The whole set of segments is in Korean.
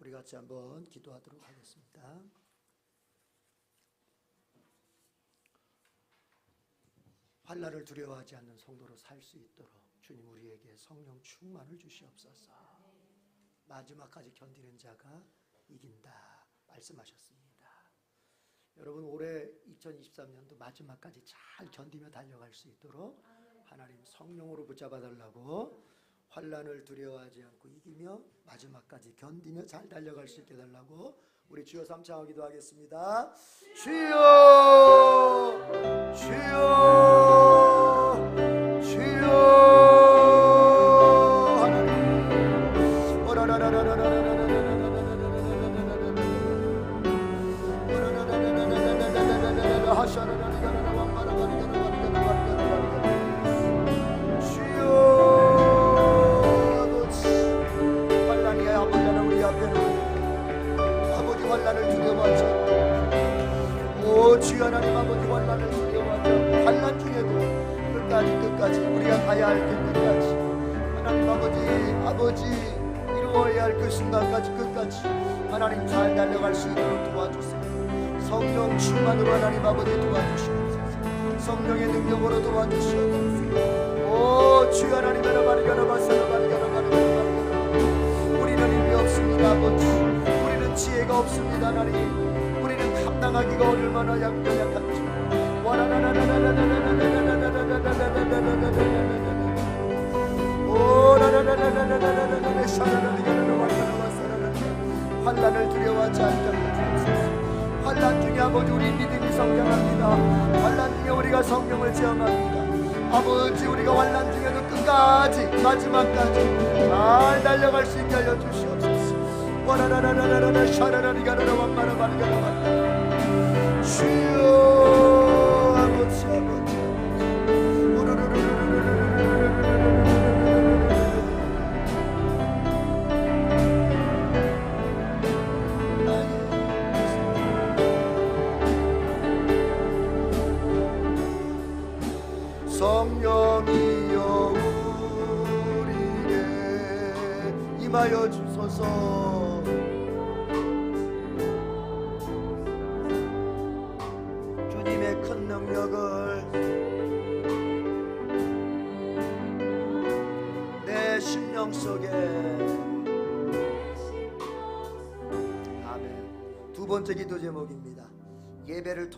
우리 같이 한번 기도하도록 하겠습니다. 환란을 두려워하지 않는 성도로 살 수 있도록 주님 우리에게 성령 충만을 주시옵소서. 마지막까지 견디는 자가 이긴다 말씀하셨습니다. 여러분 올해 2023년도 마지막까지 잘 견디며 달려갈 수 있도록 하나님 성령으로 붙잡아 달라고 환란을 두려워하지 않고 이기며 마지막까지 견디며 잘 달려갈 수 있게 달라고 우리 주여 삼창하 기도 하겠습니다. 주여 주여 없습니다 하나님 우리는 감당하기가 얼마나 약연약한지 환란을 두려워하지 않게 환란 중에 아버지 우리 믿음이 성장합니다. 환란 중에 우리가 성령을 체험합니다. 아버지 우리가 환란 중에도 끝까지 마지막까지 잘 달려갈 수 있게 주시옵소서 성령이여 우리에게 임하여 주소서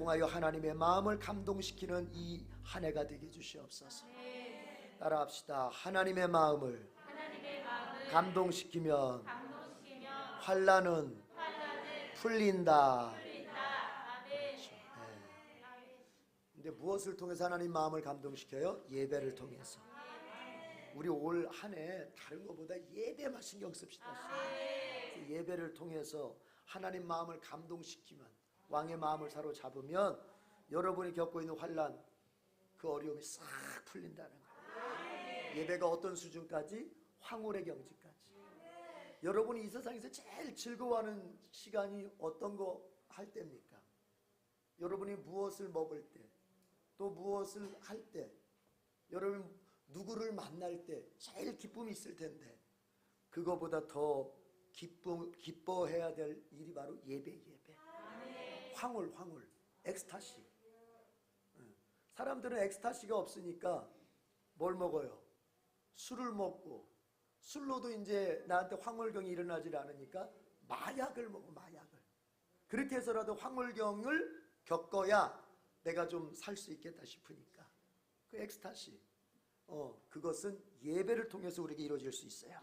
통하여 하나님의 마음을 감동시키는 이 한 해가 되게 주시옵소서 따라합시다 하나님의 마음을 감동시키면 환란은 풀린다 그렇죠. 네. 근데 무엇을 통해서 하나님 마음을 감동시켜요? 예배를 통해서. 우리 올 한 해 다른 것보다 예배만 신경 씁시다. 예배를 통해서 하나님 마음을 감동시키면 왕의 마음을 사로잡으면 여러분이 겪고 있는 환란 그 어려움이 싹 풀린다는 거예요. 예배가 어떤 수준까지? 황홀의 경지까지. 여러분이 이 세상에서 제일 즐거워하는 시간이 어떤 거 할 때입니까? 여러분이 무엇을 먹을 때, 또 무엇을 할 때, 여러분 누구를 만날 때 제일 기쁨이 있을 텐데 그거보다 더 기쁨 기뻐해야 될 일이 바로 예배 예배. 황홀 황홀 엑스타시. 응. 사람들은 엑스타시가 없으니까 뭘 먹어요? 술을 먹고 술로도 이제 나한테 황홀경이 일어나질 않으니까 마약을 먹어 마약을. 그렇게 해서라도 황홀경을 겪어야 내가 좀 살 수 있겠다 싶으니까 그 엑스타시 어 그것은 예배를 통해서 우리에게 이루어질 수 있어요.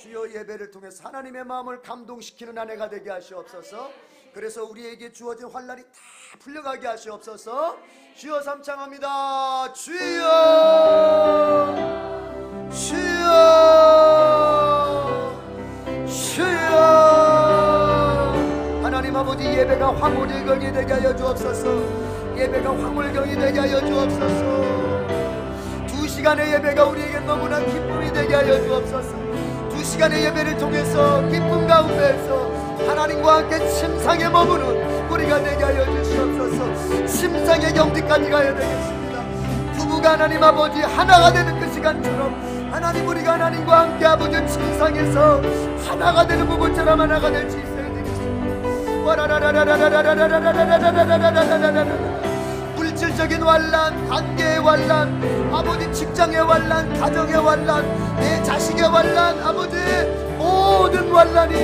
주여 예배를 통해서 하나님의 마음을 감동시키는 한 해가 되게 하시옵소서. 그래서 우리에게 주어진 환란이 다 풀려가게 하시옵소서. 주여 삼창합니다. 주여 주여 주여 하나님 아버지 예배가 황홀경이 되게 하여 주옵소서. 예배가 황홀경이 되게 하여 주옵소서. 두 시간의 예배가 우리에게 너무나 기쁨이 되게 하여 주옵소서. 두 시간의 예배를 통해서 기쁨 가운데서 하나님과 함께 심상에 머무는 우리가 되게 하여 주시옵소서. 심상의 영지까지 가야 되겠습니다. 부부가 하나님 아버지 하나가 되는 그 시간처럼 하나님 우리가 하나님과 함께 아버지 침상에서 하나가 되는 부부처럼 하나가 될 수 있어야 되겠습니다. 물질적인 완란, 관계의 완란, 아버지 직장의 완란, 가정의 완란, 내 자식의 완란, 아버지 모든 완란이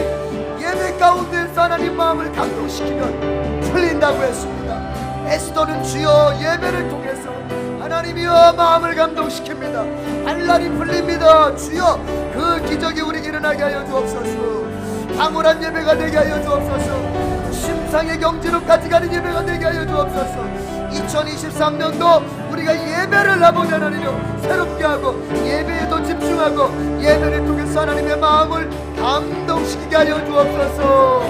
예배 가운데서 하나님 마음을 감동시키면 풀린다고 했습니다. 에스더는 주여 예배를 통해서 하나님이여 마음을 감동시킵니다. 환란이 풀립니다. 주여 그 기적이 우리에게 일어나게 하여 주옵소서. 황홀한 예배가 되게 하여 주옵소서. 심상의 경지로까지 가는 예배가 되게 하여 주옵소서. 2023년도 우리가 예배를 나보자 하나님여 새롭게 하고 예배에도 집중하고 예배를 통해서 하나님의 마음을 감동시키게 하여 주옵소서.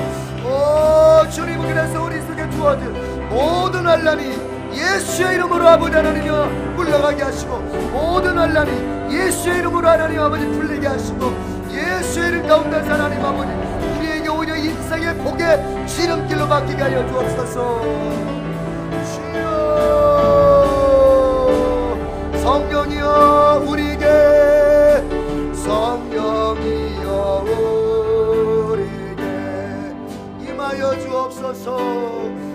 오 주님 그래서 우리 속에 주어진 모든 환란이 예수의 이름으로 아버지 하나님여 물러가게 하시고 모든 환란이 예수의 이름으로 하나님 아버지 풀리게 하시고 예수의 이름 가운데서 하나님 아버지 우리에게 오히려 인생의 복의 지름길로 바뀌게 하여 주옵소서 성령이여 우리에게 성령이여 우리에게 임하여 주옵소서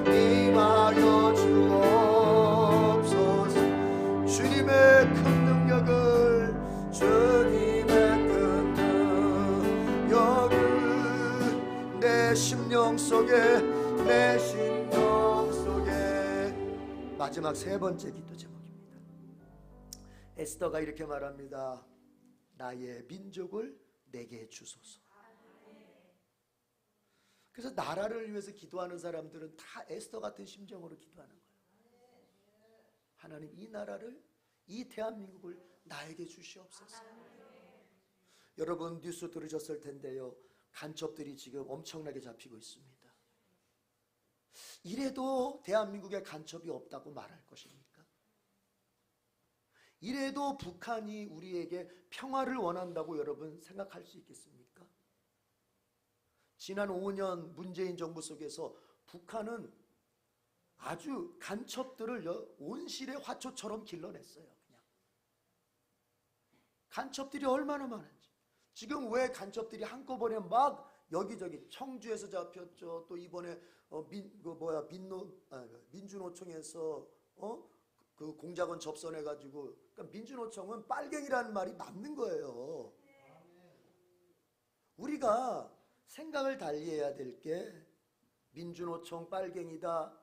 임하여 주옵소서. 주님의 큰 능력을 주님의 큰 능력을 내 심령 속에 내 심령 속에. 마지막 세 번째 기도 제목입니다. 에스더가 이렇게 말합니다 나의 민족을 내게 주소서 그래서 나라를 위해서 기도하는 사람들은 다 에스더 같은 심정으로 기도하는 거예요. 하나님 이 나라를 이 대한민국을 나에게 주시옵소서. 여러분 뉴스 들으셨을 텐데요. 간첩들이 지금 엄청나게 잡히고 있습니다. 이래도 대한민국에 간첩이 없다고 말할 것입니까? 이래도 북한이 우리에게 평화를 원한다고 여러분 생각할 수 있겠습니까? 지난 5년 문재인 정부 속에서 북한은 아주 간첩들을 여- 온실의 화초처럼 길러냈어요. 그냥 간첩들이 얼마나 많은지. 지금 왜 간첩들이 한꺼번에 막 여기저기 청주에서 잡혔죠. 또 이번에 어, 민, 그 뭐야 민노 아, 민주노총에서 어? 그 공작원 접선해 가지고 그러니까 민주노총은 빨갱이라는 말이 맞는 거예요. 우리가 생각을 달리해야 될 게 민주노총 빨갱이다.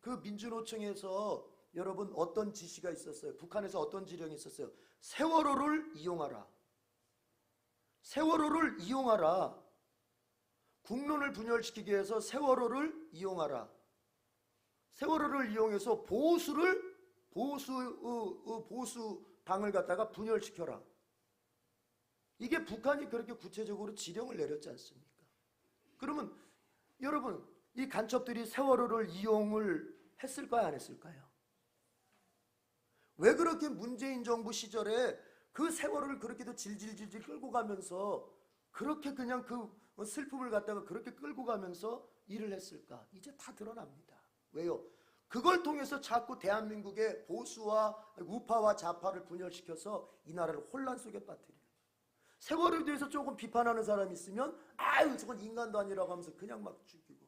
그 민주노총에서 여러분 어떤 지시가 있었어요? 북한에서 어떤 지령이 있었어요? 세월호를 이용하라. 세월호를 이용하라. 국론을 분열시키기 위해서 세월호를 이용하라. 세월호를 이용해서 보수를 보수 어, 어, 보수 당을 갖다가 분열시켜라. 이게 북한이 그렇게 구체적으로 지령을 내렸지 않습니까? 그러면 여러분 이 간첩들이 세월호를 이용을 했을까요 안 했을까요? 왜 그렇게 문재인 정부 시절에 그 세월호를 그렇게도 질질질질 끌고 가면서 그렇게 그냥 그 슬픔을 갖다가 그렇게 끌고 가면서 일을 했을까? 이제 다 드러납니다. 왜요? 그걸 통해서 자꾸 대한민국의 보수와 우파와 좌파를 분열시켜서 이 나라를 혼란 속에 빠뜨려요. 세월에 대해서 조금 비판하는 사람이 있으면 아유 저건 인간도 아니라고 하면서 그냥 막 죽이고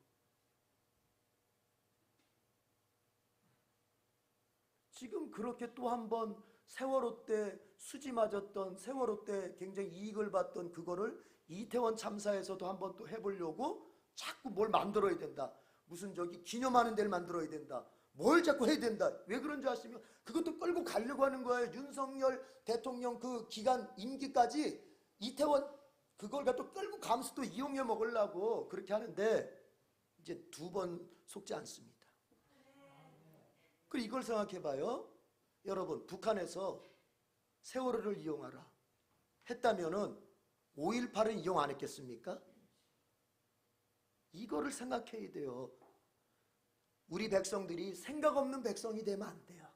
지금 그렇게 또 한 번 세월호 때 수지 맞았던 세월호 때 굉장히 이익을 봤던 그거를 이태원 참사에서도 한번 또 해보려고 자꾸 뭘 만들어야 된다 무슨 저기 기념하는 데를 만들어야 된다 뭘 자꾸 해야 된다 왜 그런지 아시면 그것도 끌고 가려고 하는 거예요 윤석열 대통령 그 기간 임기까지 이태원 그걸 갖다 끌고 또 이용해 먹으려고 그렇게 하는데 이제 두 번 속지 않습니다. 그리고 이걸 생각해 봐요. 여러분, 북한에서 세월호를 이용하라 했다면은 5.18은 이용 안 했겠습니까? 이거를 생각해야 돼요. 우리 백성들이 생각 없는 백성이 되면 안 돼요.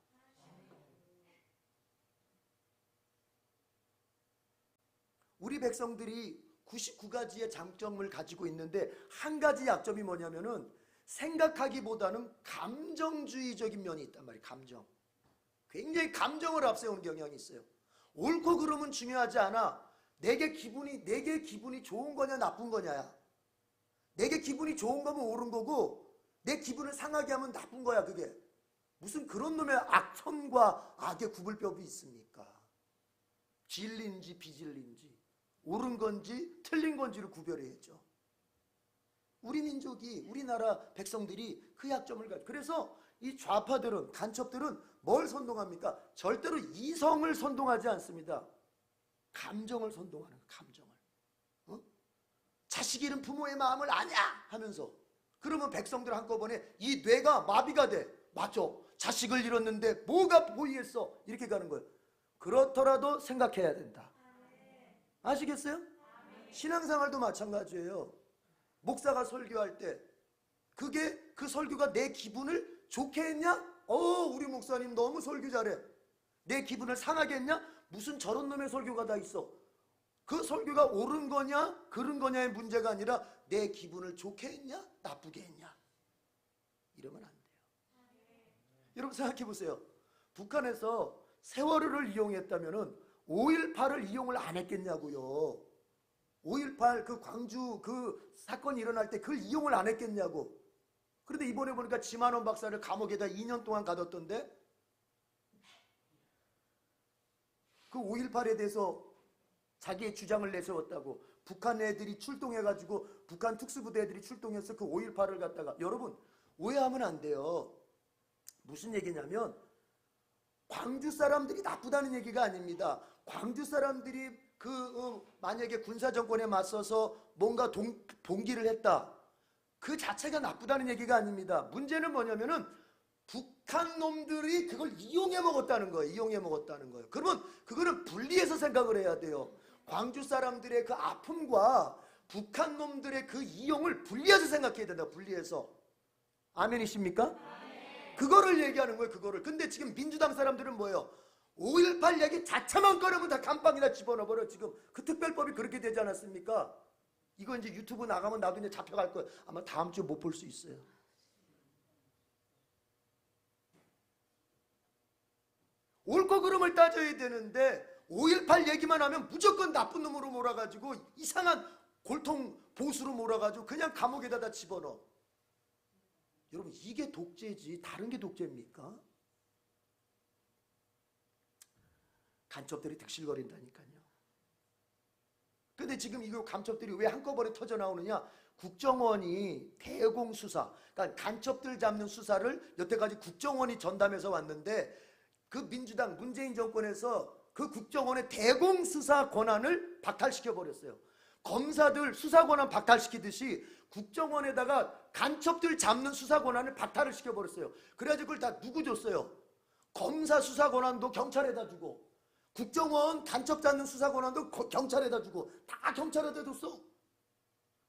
우리 백성들이 99가지의 장점을 가지고 있는데 한 가지 약점이 뭐냐면은 생각하기보다는 감정주의적인 면이 있단 말이에요. 감정. 굉장히 감정을 앞세우는 경향이 있어요. 옳고 그름은 중요하지 않아. 내게 기분이 내게 기분이 좋은 거냐 나쁜 거냐야. 내게 기분이 좋은 거면 옳은 거고 내 기분을 상하게 하면 나쁜 거야 그게. 무슨 그런 놈의 악선과 악의 구분법이 있습니까? 진리인지 비진리인지 옳은 건지 틀린 건지를 구별해야죠. 우리 민족이 우리나라 백성들이 그 약점을 가지고 그래서 이 좌파들은 간첩들은 뭘 선동합니까? 절대로 이성을 선동하지 않습니다. 감정을 선동하는 감정을. 어? 자식 잃은 부모의 마음을 아냐 하면서 그러면 백성들 한꺼번에 이 뇌가 마비가 돼. 맞죠? 자식을 잃었는데 뭐가 보이겠어? 이렇게 가는 거예요. 그렇더라도 생각해야 된다. 아시겠어요? 신앙생활도 마찬가지예요. 목사가 설교할 때 그게 그 설교가 내 기분을 좋게 했냐? 어, 우리 목사님 너무 설교 잘해. 내 기분을 상하게 했냐? 무슨 저런 놈의 설교가 다 있어. 그 설교가 옳은 거냐, 그른 거냐의 문제가 아니라 내 기분을 좋게 했냐, 나쁘게 했냐. 이러면 안 돼요. 여러분 생각해 보세요. 북한에서 세월호를 이용했다면은 5.18을 이용을 안 했겠냐고요. 5.18그 광주 그 사건이 일어날 때 그걸 이용을 안 했겠냐고. 그런데 이번에 보니까 지만원 박사를 감옥에다 2년 동안 가뒀던데 그 5.18에 대해서 자기의 주장을 내세웠다고 북한 애들이 출동해가지고 북한 특수부대 애들이 출동해서 그 5.18을 갖다가 여러분 오해하면 안 돼요. 무슨 얘기냐면 광주 사람들이 나쁘다는 얘기가 아닙니다. 광주 사람들이 그 어, 만약에 군사 정권에 맞서서 뭔가 동, 봉기를 했다. 그 자체가 나쁘다는 얘기가 아닙니다. 문제는 뭐냐면은 북한 놈들이 그걸 이용해 먹었다는 거예요. 이용해 먹었다는 거예요. 그러면 그거는 분리해서 생각을 해야 돼요. 광주 사람들의 그 아픔과 북한 놈들의 그 이용을 분리해서 생각해야 된다. 분리해서. 아멘이십니까? 그거를 얘기하는 거예요. 그거를. 근데 지금 민주당 사람들은 뭐예요? 5.18 얘기 자체만 꺼내면 다 감방에다 집어넣어버려. 지금 그 특별법이 그렇게 되지 않았습니까? 이거 이제 유튜브 나가면 나도 이제 잡혀갈 거예요. 아마 다음 주에 못 볼 수 있어요. 옳고 그름을 따져야 되는데 5.18 얘기만 하면 무조건 나쁜 놈으로 몰아가지고 이상한 골통 보수로 몰아가지고 그냥 감옥에다 다 집어넣어. 여러분 이게 독재지 다른 게 독재입니까? 간첩들이 득실거린다니까요. 근데 지금 이거 간첩들이 왜 한꺼번에 터져 나오느냐? 국정원이 대공 수사, 그러니까 간첩들 잡는 수사를 여태까지 국정원이 전담해서 왔는데 그 민주당 문재인 정권에서 그 국정원의 대공 수사 권한을 박탈시켜 버렸어요. 검사들 수사 권한 박탈시키듯이 국정원에다가 간첩들 잡는 수사 권한을 박탈을 시켜 버렸어요. 그래가지고 그걸 다 누구 줬어요? 검사 수사 권한도 경찰에다 주고 국정원 간첩 잡는 수사 권한도 거- 경찰에다 주고 다 경찰에다 줬어.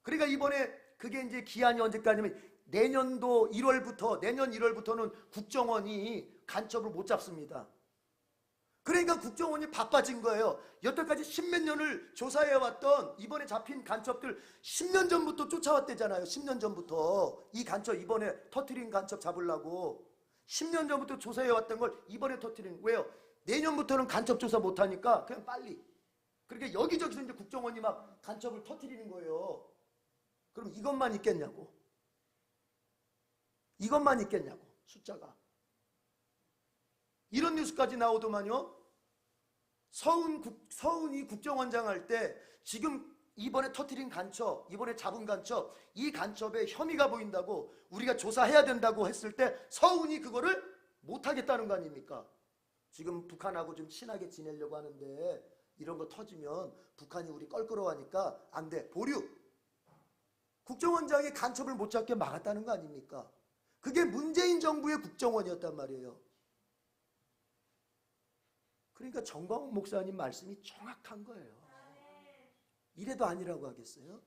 그러니까 이번에 그게 이제 기한이 언제까지냐면 내년도 1월부터 내년 1월부터는 국정원이 간첩을 못 잡습니다. 그러니까 국정원이 바빠진 거예요. 여태까지 십몇 년을 조사해 왔던 이번에 잡힌 간첩들 10년 전부터 쫓아왔대잖아요. 10년 전부터 이 간첩 이번에 터트린 간첩 잡으려고 10년 전부터 조사해 왔던 걸 이번에 터트린 왜요? 내년부터는 간첩 조사 못 하니까 그냥 빨리. 그러니까 여기저기서 이제 국정원이 막 간첩을 터트리는 거예요. 그럼 이것만 있겠냐고. 이것만 있겠냐고. 숫자가. 이런 뉴스까지 나오더만요. 서훈 국, 서훈이 국정원장 할 때 지금 이번에 터트린 간첩, 이번에 잡은 간첩, 이 간첩에 혐의가 보인다고 우리가 조사해야 된다고 했을 때 서훈이 그거를 못하겠다는 거 아닙니까? 지금 북한하고 좀 친하게 지내려고 하는데 이런 거 터지면 북한이 우리 껄끄러워하니까 안 돼. 보류. 국정원장이 간첩을 못 잡게 막았다는 거 아닙니까? 그게 문재인 정부의 국정원이었단 말이에요. 그러니까 정광훈 목사님 말씀이 정확한 거예요. 이래도 아니라고 하겠어요?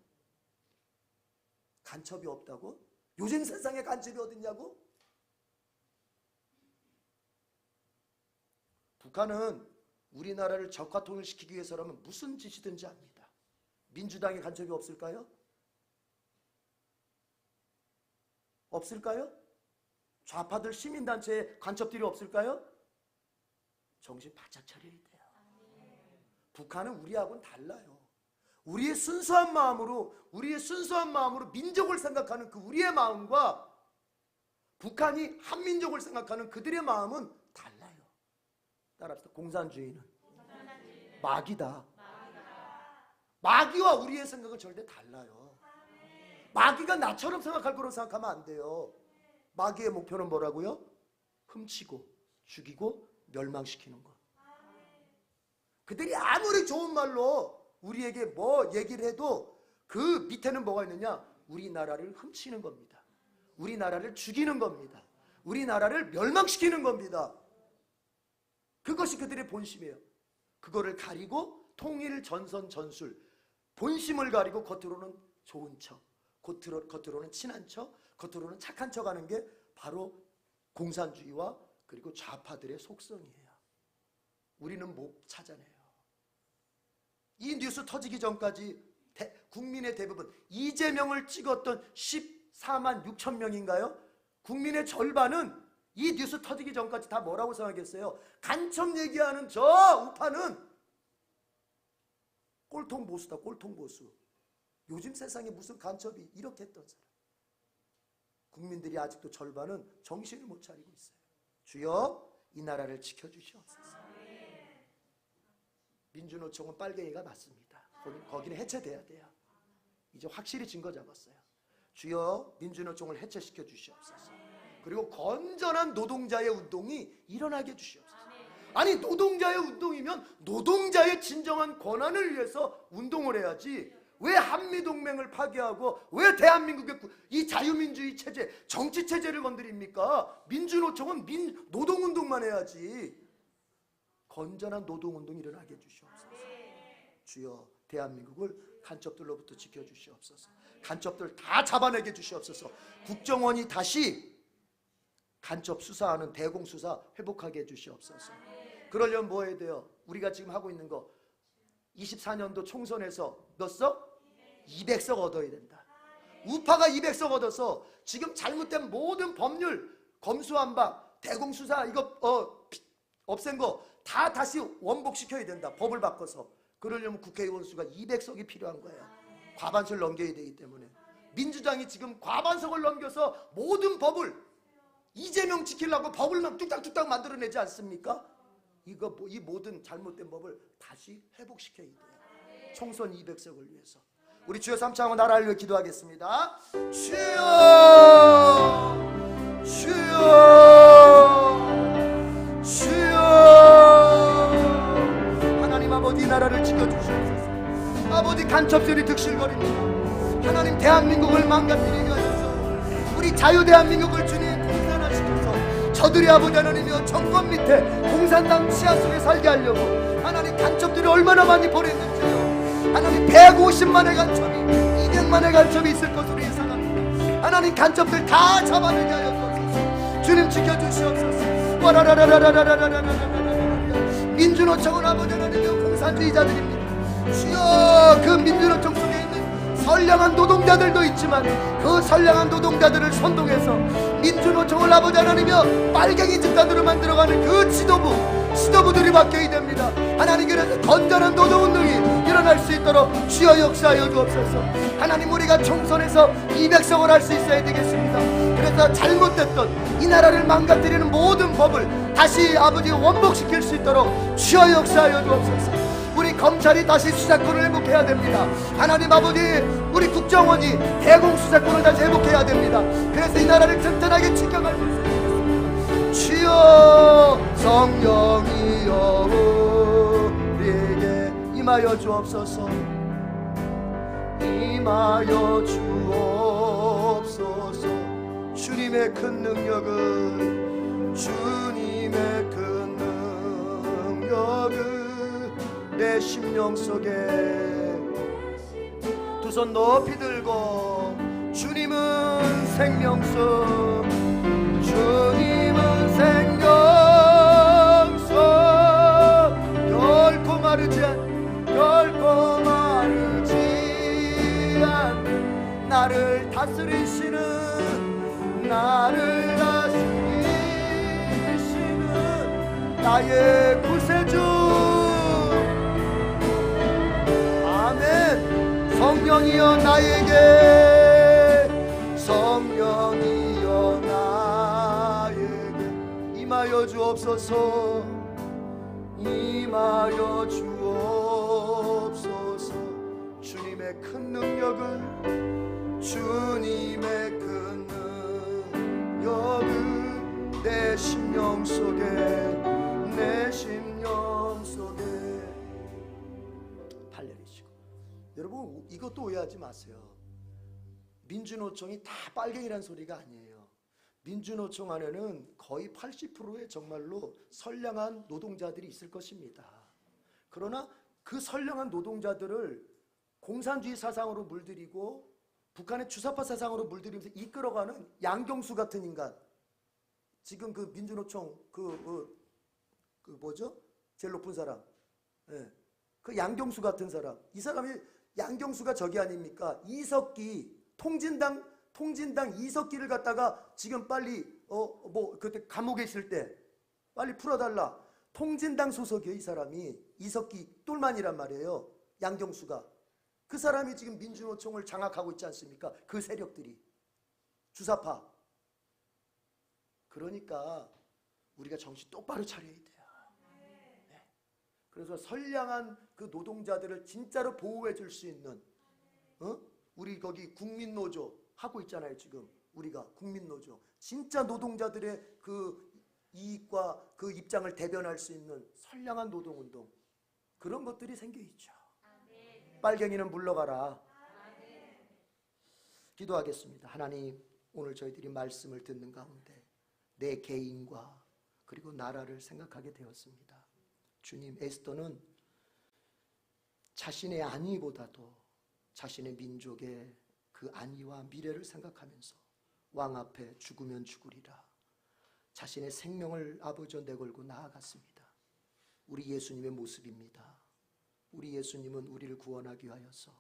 간첩이 없다고? 요즘 세상에 간첩이 어딨냐고? 북한은 우리나라를 적화 통일시키기 위해서라면 무슨 짓이든지 합니다. 민주당의 간첩이 없을까요? 없을까요? 좌파들 시민단체의 간첩들이 없을까요? 정신 바짝 차려야 돼요. 북한은 우리하고는 달라요. 우리의 순수한 마음으로 우리의 순수한 마음으로 민족을 생각하는 그 우리의 마음과 북한이 한민족을 생각하는 그들의 마음은 달라요. 따라합시다. 공산주의는 마귀다. 마귀와 우리의 생각은 절대 달라요. 마귀가 나처럼 생각할 거로 생각하면 안 돼요. 마귀의 목표는 뭐라고요? 훔치고 죽이고 멸망시키는 것. 그들이 아무리 좋은 말로 우리에게 뭐 얘기를 해도 그 밑에는 뭐가 있느냐? 우리나라를 훔치는 겁니다. 우리나라를 죽이는 겁니다. 우리나라를 멸망시키는 겁니다. 그것이 그들의 본심이에요. 그거를 가리고 통일 전선 전술 본심을 가리고 겉으로는 좋은 척, 겉으로, 겉으로는 친한 척, 겉으로는 착한 척 하는 게 바로 공산주의와 그리고 좌파들의 속성이에요. 우리는 못 찾아내요. 이 뉴스 터지기 전까지 대- 국민의 대부분 이재명을 찍었던 14만 6천 명인가요? 국민의 절반은 이 뉴스 터지기 전까지 다 뭐라고 생각했어요? 간첩 얘기하는 저 우파는 꼴통 보수다 꼴통 보수 요즘 세상에 무슨 간첩이 이렇게 했던 사람 국민들이 아직도 절반은 정신을 못 차리고 있어요 주여 이 나라를 지켜주시옵소서. 민주노총은 빨갱이가 맞습니다. 거기- 거기는 해체돼야 돼요. 이제 확실히 증거 잡았어요. 주여 민주노총을 해체시켜 주시옵소서. 그리고 건전한 노동자의 운동이 일어나게 해주시옵소서. 아니 노동자의 운동이면 노동자의 진정한 권한을 위해서 운동을 해야지 왜 한미동맹을 파괴하고 왜 대한민국의 구- 이 자유민주주의 체제 정치 체제를 건드립니까? 민주노총은 민 노동운동만 해야지 건전한 노동운동이 일어나게 해주시옵소서 주여 대한민국을 간첩들로부터 지켜주시옵소서 간첩들 다 잡아내게 해주시옵소서 국정원이 다시 간첩 수사하는 대공 수사 회복하게 해주시옵소서. 그러려면 뭐 해야 돼요? 우리가 지금 하고 있는 거 24년도 총선에서 몇 석? 200석 얻어야 된다. 우파가 200석 얻어서 지금 잘못된 모든 법률 검수한박 대공 수사 이거 어 피- 없앤 거 다 다시 원복시켜야 된다. 법을 바꿔서. 그러려면 국회의원 수가 200석이 필요한 거야. 과반수를 넘겨야 되기 때문에. 민주당이 지금 과반석을 넘겨서 모든 법을 이재명 지키려고 법을 막 뚝딱뚝딱 만들어내지 않습니까? 이거 뭐- 이 모든 잘못된 법을 다시 회복시켜야 돼요. 총선 200석을 위해서. 우리 주여 삼창하고 나라를 위해 기도하겠습니다. 주여, 주여, 주여. 하나님 아버지 이 나라를 지켜주시옵소서. 아버지 간첩들이 득실거립니다. 하나님 대한민국을 망가뜨리게 하셔서 우리 자유 대한민국을 주님 공산화시켜서 저들이 아버지 하나님이여 정권 밑에 공산당 치하 속에 살게 하려고 하나님 간첩들이 얼마나 많이 보냈는지요 하나님 150만의 간첩이 200만의 간첩이 있을 것으로 예상합니다. 하나님 간첩들 다 잡아내게 하여 주님 지켜주시옵소서. 민주노총은 아버지 하나님이여 공산주의자들입니다 주여 그 민주노총 속에 있는 선량한 노동자들도 있지만 그 선량한 노동자들을 선동해서 민주노총을 아버지 하나님이여 빨갱이 집단으로 만들어가는 그 지도부 지도부들이 바뀌어야 됩니다 하나님 그래서 건전한 노동운동이 일어날 수 있도록 주여 역사하여 주옵소서 하나님 우리가 총선에서 200석을 할 수 있어야 되겠습니다 그래서 잘못됐던 이 나라를 망가뜨리는 모든 법을 다시 아버지 원복시킬 수 있도록 주여 역사하여 주옵소서 우리 검찰이 다시 수사권을 회복해야 됩니다. 하나님 아버지, 우리 국정원이 대공 수사권을 다시 회복해야 됩니다. 그래서 이 나라를 튼튼하게 지켜갈 수 있습니다. 주여 성령이여 임하여 주옵소서. 임하여 주옵소서. 주님의 큰 능력은 주님의 큰 능력은 내 심령 속에 두 손 높이 들고 주님은 생명수 주 나를 다스리시는 나를 다스리시는 나의 구세주. 성령이여 나에게 성령이여 나에게 임하여 주옵소서. 임하여 주옵소서. 주님의 큰 능력을 주님의 큰 능력을 내 심령 속에 내 심령 속에. 발려내시고. 여러분 이것도 오해하지 마세요. 민주노총이 다 빨갱이란 소리가 아니에요. 민주노총 안에는 거의 80%의 정말로 선량한 노동자들이 있을 것입니다. 그러나 그 선량한 노동자들을 공산주의 사상으로 물들이고 북한의 주사파 사상으로 물들이면서 이끌어가는 양경수 같은 인간. 지금 그 민주노총 그, 그, 그 뭐죠? 제일 높은 사람. 예. 그 양경수 같은 사람. 이 사람이 양경수가 저기 아닙니까? 이석기 통진당 통진당 이석기를 갖다가 지금 빨리 어 뭐 그때 감옥에 있을 때 빨리 풀어달라. 통진당 소속이에요 이 사람이 이석기 똘만이란 말이에요. 양경수가 그 사람이 지금 민주노총을 장악하고 있지 않습니까? 그 세력들이 주사파. 그러니까 우리가 정신 똑바로 차려야 돼요. 네. 그래서 선량한 그 노동자들을 진짜로 보호해 줄 수 있는 어? 우리 거기 국민노조 하고 있잖아요 지금 우리가 국민노조 진짜 노동자들의 그 이익과 그 입장을 대변할 수 있는 선량한 노동운동 그런 것들이 생겨 있죠. 빨갱이는 물러가라. 기도하겠습니다. 하나님 오늘 저희들이 말씀을 듣는 가운데 내 개인과 그리고 나라를 생각하게 되었습니다. 주님 에스더는 자신의 안위보다도 자신의 민족의 그 안위와 미래를 생각하면서 왕 앞에 죽으면 죽으리라. 자신의 생명을 아버지 내걸고 나아갔습니다. 우리 예수님의 모습입니다. 우리 예수님은 우리를 구원하기 위하여서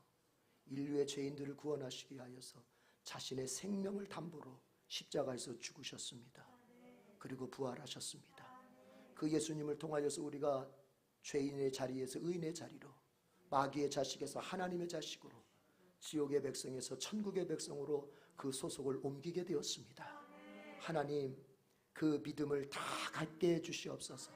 인류의 죄인들을 구원하시기 위하여서 자신의 생명을 담보로 십자가에서 죽으셨습니다. 그리고 부활하셨습니다. 그 예수님을 통하여서 우리가 죄인의 자리에서 의인의 자리로 마귀의 자식에서 하나님의 자식으로 지옥의 백성에서 천국의 백성으로 그 소속을 옮기게 되었습니다. 하나님 그 믿음을 다 갖게 해 주시옵소서.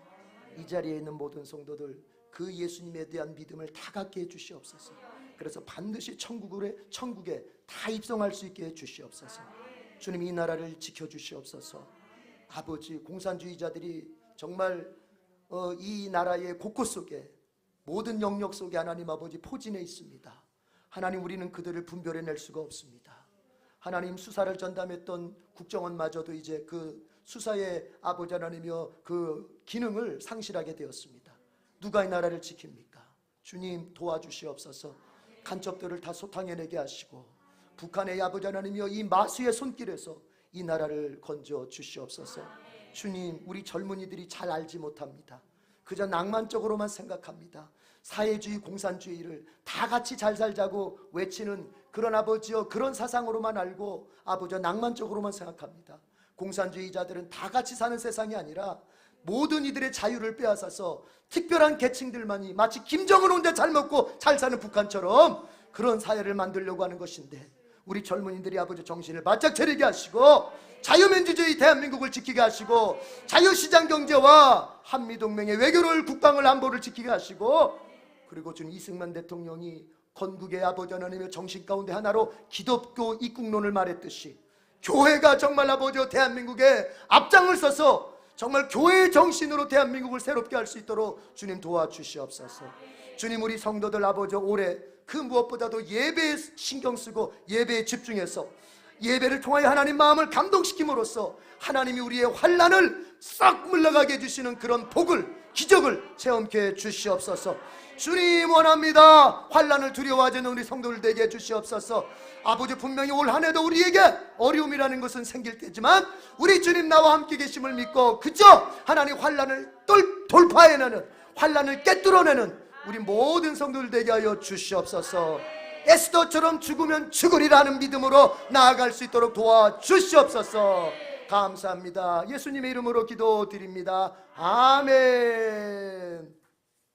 이 자리에 있는 모든 성도들 그 예수님에 대한 믿음을 다 갖게 해 주시옵소서. 그래서 반드시 천국에 천국에 다 입성할 수 있게 해 주시옵소서. 주님 이 나라를 지켜 주시옵소서. 아버지 공산주의자들이 정말 어, 이 나라의 곳곳 속에 모든 영역 속에 하나님 아버지 포진해 있습니다. 하나님 우리는 그들을 분별해 낼 수가 없습니다. 하나님 수사를 전담했던 국정원마저도 이제 그 수사의 아버지 하나님이여 그 기능을 상실하게 되었습니다. 누가 이 나라를 지킵니까? 주님 도와주시옵소서. 간첩들을 다 소탕해내게 하시고 북한의 아버지 하나님이여 이 마수의 손길에서 이 나라를 건져 주시옵소서. 주님 우리 젊은이들이 잘 알지 못합니다. 그저 낭만적으로만 생각합니다. 사회주의, 공산주의를 다 같이 잘 살자고 외치는 그런 아버지여 그런 사상으로만 알고 아버지여 낭만적으로만 생각합니다. 공산주의자들은 다 같이 사는 세상이 아니라 모든 이들의 자유를 빼앗아서 특별한 계층들만이 마치 김정은 혼자 잘 먹고 잘 사는 북한처럼 그런 사회를 만들려고 하는 것인데 우리 젊은이들이 아버지 정신을 바짝 차리게 하시고 자유민주주의 대한민국을 지키게 하시고 자유시장 경제와 한미동맹의 외교를 국방을 안보를 지키게 하시고 그리고 주님 이승만 대통령이 건국의 아버지 하나님의 정신 가운데 하나로 기독교 입국론을 말했듯이 교회가 정말 아버지 대한민국에 앞장을 서서 정말 교회의 정신으로 대한민국을 새롭게 할 수 있도록 주님 도와주시옵소서. 주님 우리 성도들 아버지 올해 그 무엇보다도 예배에 신경 쓰고 예배에 집중해서 예배를 통하여 하나님 마음을 감동시킴으로써 하나님이 우리의 환란을 싹 물러가게 해주시는 그런 복을 기적을 체험케 해 주시옵소서. 주님 원합니다. 환란을 두려워하지 않는 우리 성도들 되게 해 주시옵소서. 아버지 분명히 올 한해도 우리에게 어려움이라는 것은 생길 때지만 우리 주님 나와 함께 계심을 믿고 그저 하나님 환란을 똘 돌파해내는 환란을 깨뚫어내는 우리 모든 성도들 되게 하여 주시옵소서. 에스더처럼 죽으면 죽으리라는 믿음으로 나아갈 수 있도록 도와주시옵소서. 감사합니다. 예수님의 이름으로 기도드립니다. 아멘.